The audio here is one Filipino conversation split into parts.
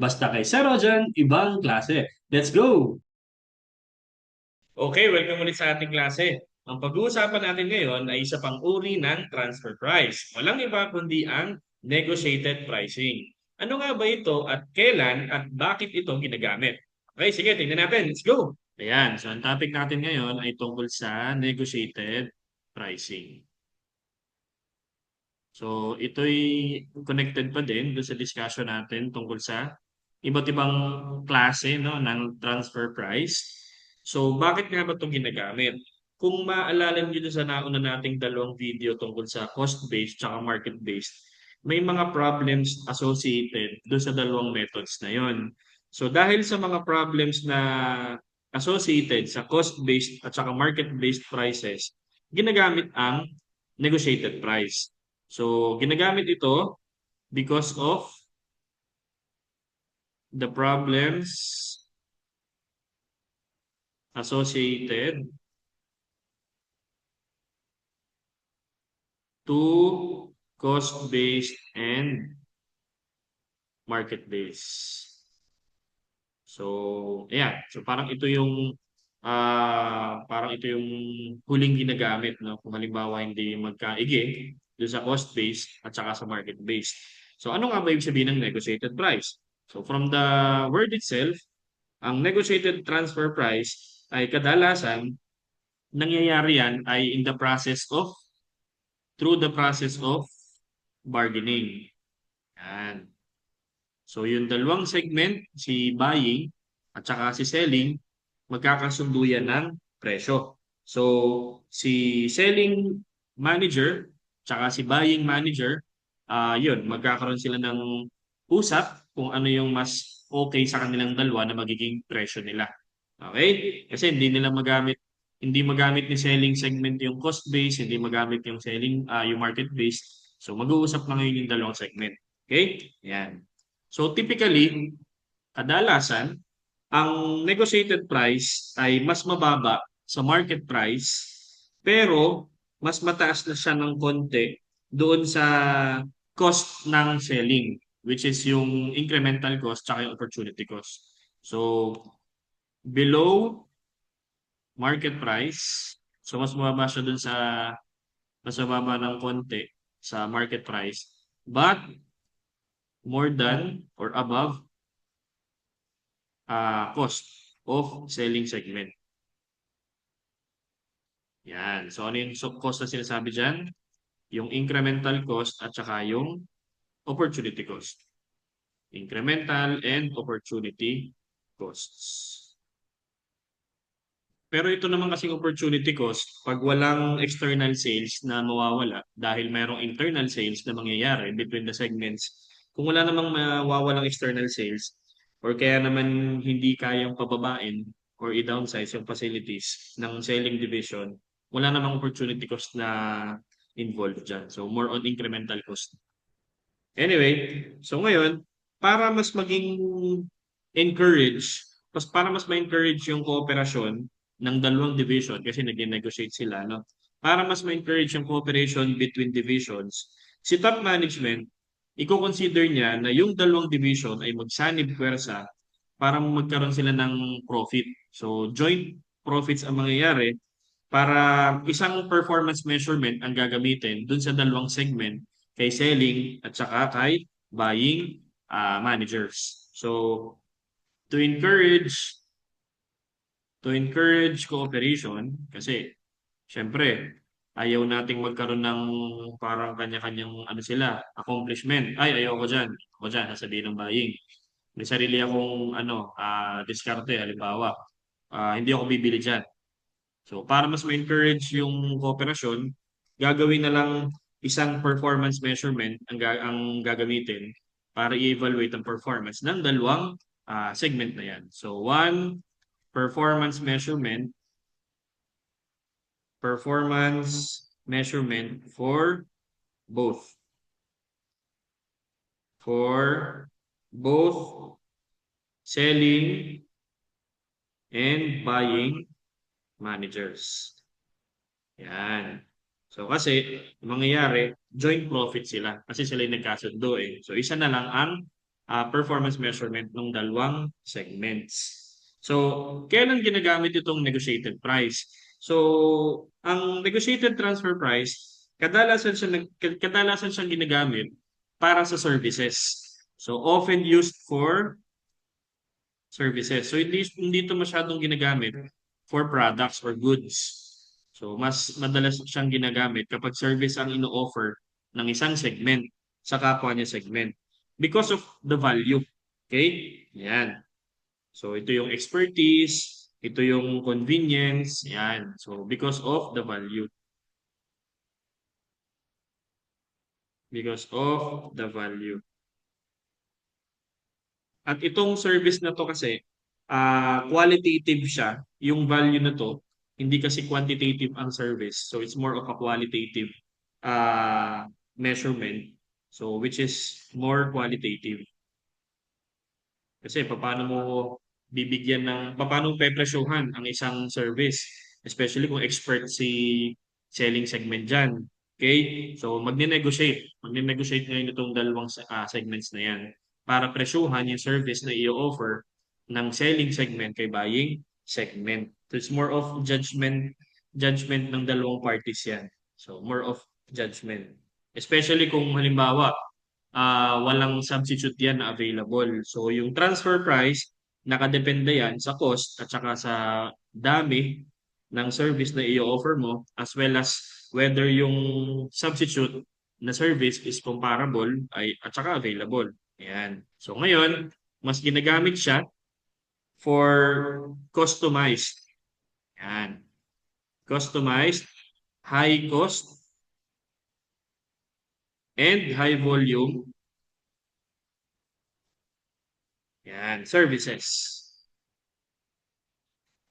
Basta kay Sir Rojan, ibang klase. Let's go! Okay, welcome ulit sa ating klase. Ang pag-uusapan natin ngayon ay isa pang uri ng transfer price. Walang iba kundi ang negotiated pricing. Ano nga ba ito at kailan at bakit ito ginagamit? Okay, sige, tingnan natin. Let's go! Ayan, so ang topic natin ngayon ay tungkol sa negotiated pricing. So, ito'y connected pa din doon sa discussion natin tungkol sa iba't ibang klase no, ng transfer price. So, bakit nga ba itong ginagamit? Kung maalala doon sa nauna nating dalawang video tungkol sa cost-based at market-based, may mga problems associated doon sa dalawang methods na yon. So, dahil sa mga problems na associated sa cost-based at saka market-based prices, ginagamit ang negotiated price. So, ginagamit ito because of the problems associated to cost-based and market-based. So, ayan. So, parang ito yung ah parang ito yung huling ginagamit no kung halimbawa hindi magkaigi doon sa cost-based at saka sa market-based. So ano nga ba ibig sabihin ng negotiated price? So from the word itself, ang negotiated transfer price ay kadalasan nangyayari yan ay in the process of through the process of bargaining. Yan. So yung dalawang segment, si buying at saka si selling, magkakasundo yan ng presyo. So si selling manager tsaka si buying manager, uh, yun, magkakaroon sila ng usap kung ano yung mas okay sa kanilang dalawa na magiging presyo nila. Okay? Kasi hindi nila magamit hindi magamit ni selling segment yung cost base, hindi magamit yung selling uh, yung market base. So mag-uusap lang ngayon yung dalawang segment. Okay? Yan. So typically, kadalasan ang negotiated price ay mas mababa sa market price pero mas mataas na siya ng konti doon sa cost ng selling, which is yung incremental cost tsaka yung opportunity cost. So, below market price, so mas mababa siya doon sa mas mababa ng konti sa market price, but more than or above uh, cost of selling segment. Yan. So, ano yung cost na sinasabi dyan? Yung incremental cost at saka yung opportunity cost. Incremental and opportunity costs. Pero ito naman kasing opportunity cost, pag walang external sales na mawawala dahil mayroong internal sales na mangyayari between the segments, kung wala namang mawawalang external sales, or kaya naman hindi kayang pababain or i-downsize yung facilities ng selling division, wala namang opportunity cost na involved dyan. So, more on incremental cost. Anyway, so ngayon, para mas maging encourage, mas para mas ma-encourage yung kooperasyon ng dalawang division kasi nag-negotiate sila, no? Para mas ma-encourage yung cooperation between divisions, si top management, i-consider niya na yung dalawang division ay magsanib pwersa para magkaroon sila ng profit. So, joint profits ang mangyayari para isang performance measurement ang gagamitin dun sa dalawang segment kay selling at saka kay buying uh, managers. So, to encourage to encourage cooperation kasi syempre ayaw nating magkaroon ng parang kanya-kanyang ano sila, accomplishment. Ay, ayaw ko dyan. Ako dyan, sasabihin ng buying. May sarili akong ano, uh, diskarte, halimbawa. Uh, hindi ako bibili dyan. So para mas ma-encourage yung kooperasyon, gagawin na lang isang performance measurement ang, ga ang gagamitin para i-evaluate ang performance ng dalawang uh, segment na yan. So one, performance measurement, performance measurement for both. For both selling and buying managers. Yan. So kasi, mangyayari, joint profit sila kasi sila yung nagkasundo eh. So isa na lang ang ah, performance measurement ng dalawang segments. So, kailan ginagamit itong negotiated price? So, ang negotiated transfer price, kadalasan siya kadalasan siyang ginagamit para sa services. So, often used for services. So, hindi, hindi ito masyadong ginagamit for products or goods. So, mas madalas siyang ginagamit kapag service ang ino-offer ng isang segment sa kapwa niya segment because of the value. Okay? Yan. So, ito yung expertise, ito yung convenience, yan. So, because of the value. Because of the value. At itong service na to kasi, ah qualitative siya. Yung value na to, hindi kasi quantitative ang service. So, it's more of a qualitative ah measurement. So, which is more qualitative. Kasi paano mo bibigyan ng paano pepresyohan ang isang service, especially kung expert si selling segment diyan. Okay? So magne-negotiate, magne-negotiate ngayon itong dalawang ah, segments na 'yan para presyuhan yung service na i-offer ng selling segment kay buying segment. So it's more of judgment judgment ng dalawang parties 'yan. So more of judgment. Especially kung halimbawa ah walang substitute yan na available. So yung transfer price, nakadepende yan sa cost at saka sa dami ng service na i-offer mo as well as whether yung substitute na service is comparable ay at saka available. Ayan. So ngayon, mas ginagamit siya for customized. Ayan. Customized, high cost, and high volume yan, services.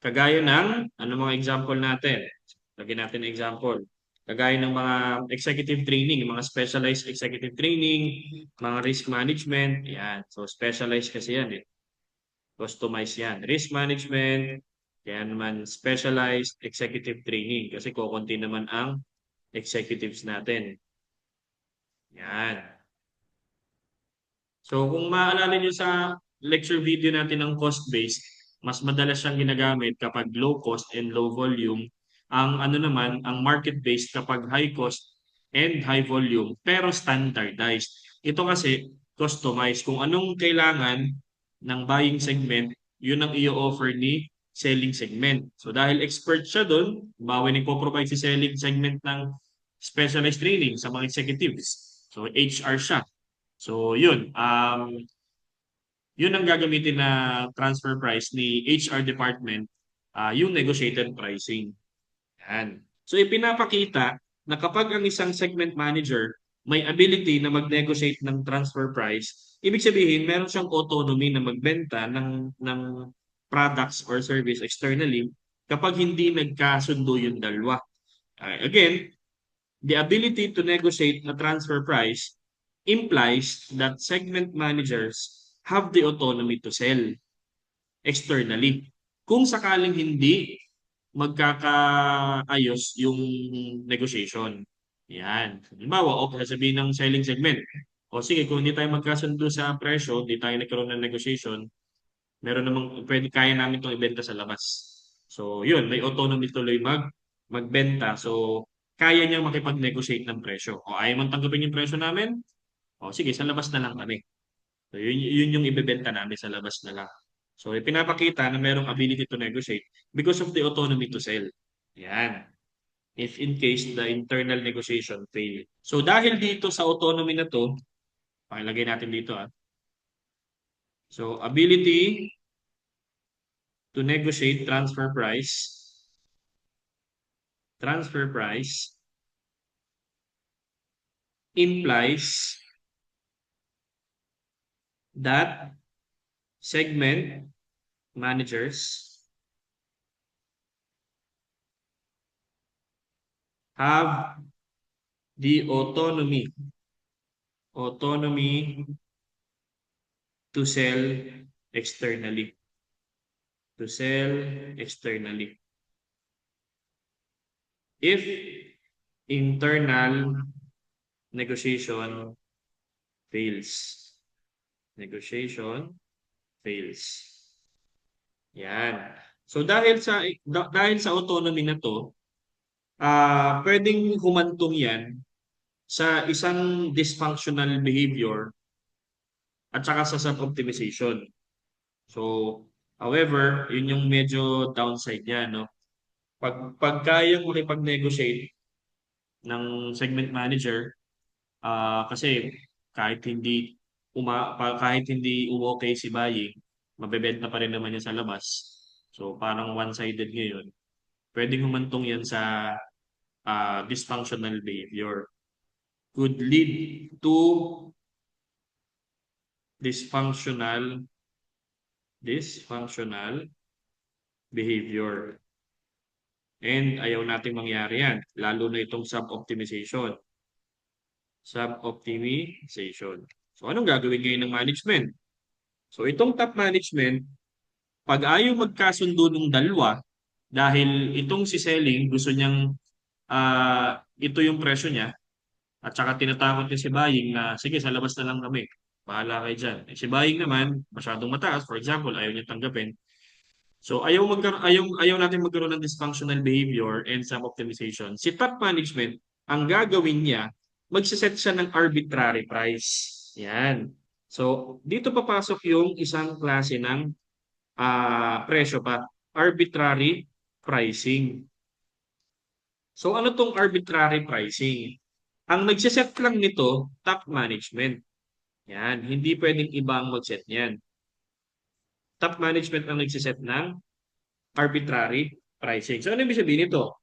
Kagaya ng, ano mga example natin? Lagyan natin example. Kagaya ng mga executive training, mga specialized executive training, mga risk management, yan. So, specialized kasi yan eh. Customized yan. Risk management, yan naman specialized executive training kasi kukunti naman ang executives natin. Yan. So kung maalala niyo sa lecture video natin ng cost-based, mas madalas siyang ginagamit kapag low cost and low volume. Ang ano naman, ang market-based kapag high cost and high volume, pero standardized. Ito kasi customized. Kung anong kailangan ng buying segment, yun ang i-offer ni selling segment. So dahil expert siya doon, bawi ni po-provide si selling segment ng specialized training sa mga executives. So HR siya. So yun, um, yun ang gagamitin na transfer price ni HR department, uh, yung negotiated pricing. Yan. So ipinapakita na kapag ang isang segment manager may ability na mag-negotiate ng transfer price, ibig sabihin meron siyang autonomy na magbenta ng, ng products or service externally kapag hindi nagkasundo yung dalawa. Uh, again, the ability to negotiate a transfer price implies that segment managers have the autonomy to sell externally. Kung sakaling hindi magkakaayos yung negotiation. Yan. Halimbawa, okay, sabihin ng selling segment. O sige, kung hindi tayo magkasundo sa presyo, hindi tayo nagkaroon ng negotiation, meron namang pwede kaya namin itong ibenta sa labas. So, yun, may autonomy tuloy mag magbenta. So, kaya niyang makipag-negotiate ng presyo. O ayaw man tanggapin yung presyo namin, o sige, sa labas na lang kami. So, yun, yun yung ibebenta namin sa labas na lang. So, ipinapakita na merong ability to negotiate because of the autonomy to sell. Yan. If in case the internal negotiation fail. So, dahil dito sa autonomy na to, pakilagay natin dito ah. So, ability to negotiate transfer price transfer price implies that segment managers have the autonomy autonomy to sell externally to sell externally if internal negotiation fails negotiation fails. Yan. So dahil sa da- dahil sa autonomy na to, ah pwedeng humantong 'yan sa isang dysfunctional behavior at saka sa sub-optimization. So, however, yun yung medyo downside niya, no? Pag pag kayang makipag-negotiate ng segment manager, ah kasi kahit hindi uma kahit hindi umokey si buying, mabebenta pa rin naman yan sa labas. So, parang one-sided ngayon. Pwedeng humantong yan sa ah, dysfunctional behavior. Could lead to dysfunctional dysfunctional behavior. And ayaw nating mangyari yan, lalo na itong sub-optimization. Sub-optimization. So anong gagawin ngayon ng management? So itong top management, pag ayaw magkasundo ng dalawa, dahil itong si selling, gusto niyang ah, ito yung presyo niya, at saka tinatakot niya si buying na, sige, sa labas na lang kami. Bahala kayo dyan. Eh, si buying naman, masyadong mataas. For example, ayaw niya tanggapin. So, ayaw, magkaroon, ayaw, ayaw natin magkaroon ng dysfunctional behavior and some optimization. Si top management, ang gagawin niya, magsiset siya ng arbitrary price. Yan. So, dito papasok yung isang klase ng ah, presyo pa. Arbitrary pricing. So, ano tong arbitrary pricing? Ang nagsiset lang nito, top management. Yan. Hindi pwedeng ibang mag-set niyan. Top management ang nagsiset ng arbitrary pricing. So, ano ibig sabihin nito?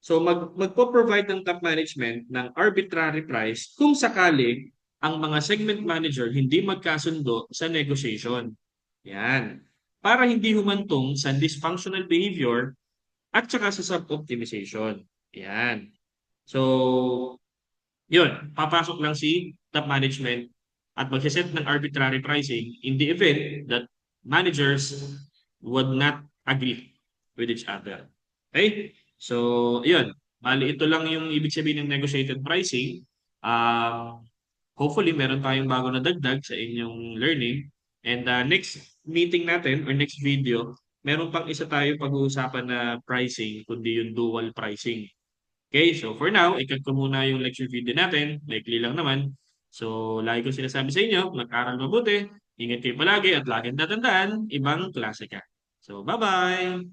So, mag, magpo-provide ng top management ng arbitrary price kung sakali ang mga segment manager hindi magkasundo sa negotiation. Yan. Para hindi humantong sa dysfunctional behavior at saka sa sub-optimization. Yan. So, yun. Papasok lang si top management at magsiset ng arbitrary pricing in the event that managers would not agree with each other. Okay? So, yun. Bali, ito lang yung ibig sabihin ng negotiated pricing. Um, hopefully, meron tayong bago na dagdag sa inyong learning. And uh, next meeting natin or next video, meron pang isa tayo pag-uusapan na pricing, kundi yung dual pricing. Okay, so for now, ikat ko muna yung lecture video natin. Likely lang naman. So, lagi ko sinasabi sa inyo, mag-aral mabuti, ingat kayo palagi at laging tatandaan, ibang klase ka. So, bye-bye!